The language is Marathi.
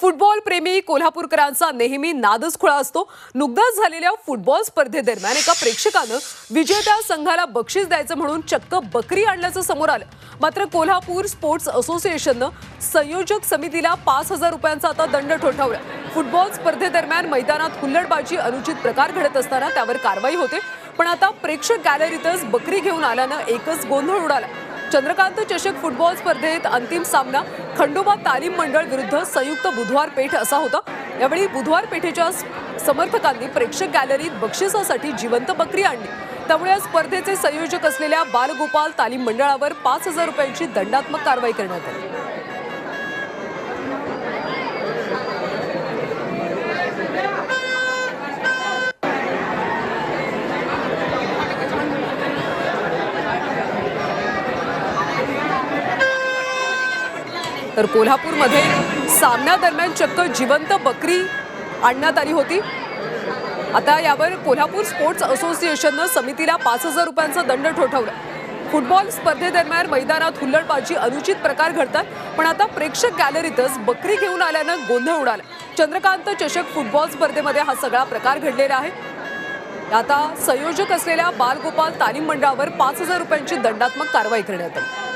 फुटबॉल प्रेमी कोल्हापूरकरांचा नेहमी नादच खुळा असतो. नुकताच झालेल्या फुटबॉल स्पर्धेदरम्यान एका प्रेक्षकानं विजेत्या संघाला बक्षीस द्यायचं म्हणून चक्क बकरी आणल्याचं समोर आलं. मात्र कोल्हापूर स्पोर्ट्स असोसिएशननं संयोजक समितीला पाच हजार रुपयांचा आता दंड ठोठावला. फुटबॉल स्पर्धेदरम्यान मैदानात हुल्लडबाजी अनुचित प्रकार घडत असताना त्यावर कारवाई होते. पण आता प्रेक्षक गॅलरीतच बकरी घेऊन आल्यानं एकच गोंधळ उडाला. चंद्रकांत चषक फुटबॉल स्पर्धेत अंतिम सामना खंडोबा तालीम मंडळ विरुद्ध संयुक्त बुधवार पेठ असा होता. यावेळी बुधवार पेठेच्या समर्थकांनी प्रेक्षक गॅलरीत बक्षिसासाठी जिवंत बकरी आणली. त्यामुळे या स्पर्धेचे संयोजक असलेल्या बालगोपाल तालीम मंडळावर पाच हजार रुपयांची दंडात्मक कारवाई करण्यात आली. तर कोल्हापूरमध्ये सामन्यादरम्यान चक्क जिवंत बकरी आणण्यात आली होती. आता यावर कोल्हापूर स्पोर्ट्स असोसिएशननं समितीला पाच हजार रुपयांचा दंड ठोठवला. फुटबॉल स्पर्धेदरम्यान मैदानात हुल्लडबाजी अनुचित प्रकार घडतात पण आता प्रेक्षक गॅलरीतच बकरी घेऊन आल्यानं गोंधळ उडाला. चंद्रकांत चषक फुटबॉल स्पर्धेमध्ये हा सगळा प्रकार घडलेला आहे. आता संयोजक असलेल्या बालगोपाल तालीम मंडळावर पाच हजार रुपयांची दंडात्मक कारवाई करण्यात आली.